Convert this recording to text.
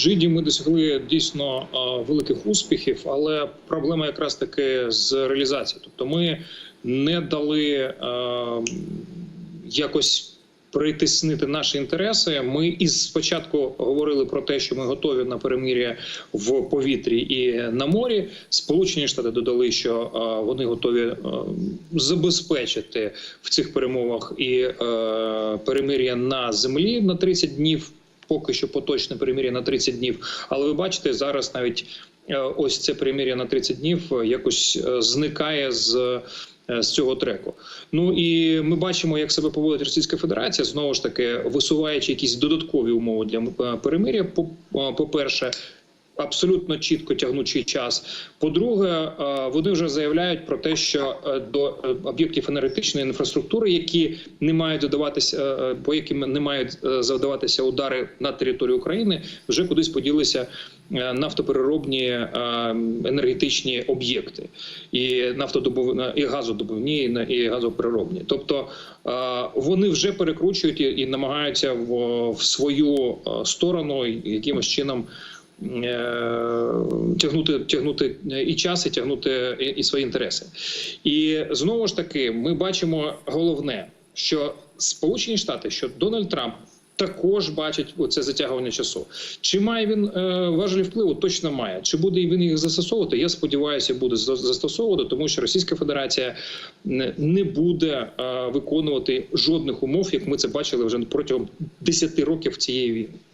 Джиді ми досягли дійсно великих успіхів, але проблема якраз таки з реалізацією. Тобто, ми не дали е, якось. Притиснити наші інтереси. Ми із спочатку говорили про те, що ми готові на перемир'я в повітрі і на морі. Сполучені Штати додали, що е, вони готові е, забезпечити в цих перемовах і е, перемир'я на землі на 30 днів. Поки що поточне перемір'я на 30 днів. Але ви бачите, зараз навіть е, ось це перемір'я на 30 днів е, якось е, зникає з. З цього треку, ну і ми бачимо, як себе поводить Російська Федерація, знову ж таки висуваючи якісь додаткові умови для перемир'я. По, е, по-перше, абсолютно чітко тягнучий час. По-друге, е, вони вже заявляють про те, що е, до е, об'єктів енергетичної інфраструктури, які не мають додаватися, по яким не мають завдаватися удари на територію України, вже кудись поділися нафтопереробні енергетичні об'єкти, і нафтодобув і газодобувні, і газопереробні. Тобто вони вже перекручують і, намагаються в, свою сторону якимось чином тягнути, тягнути і час, і тягнути і, свої інтереси. І знову ж таки, ми бачимо головне, що Сполучені Штати, що Дональд Трамп. Також бачить оце затягування часу. Чи має він е, важелі впливу? Точно має. Чи буде він їх застосовувати? Я сподіваюся, буде за- застосовувати, тому що Російська Федерація не буде е, виконувати жодних умов, як ми це бачили вже протягом 10 років цієї війни.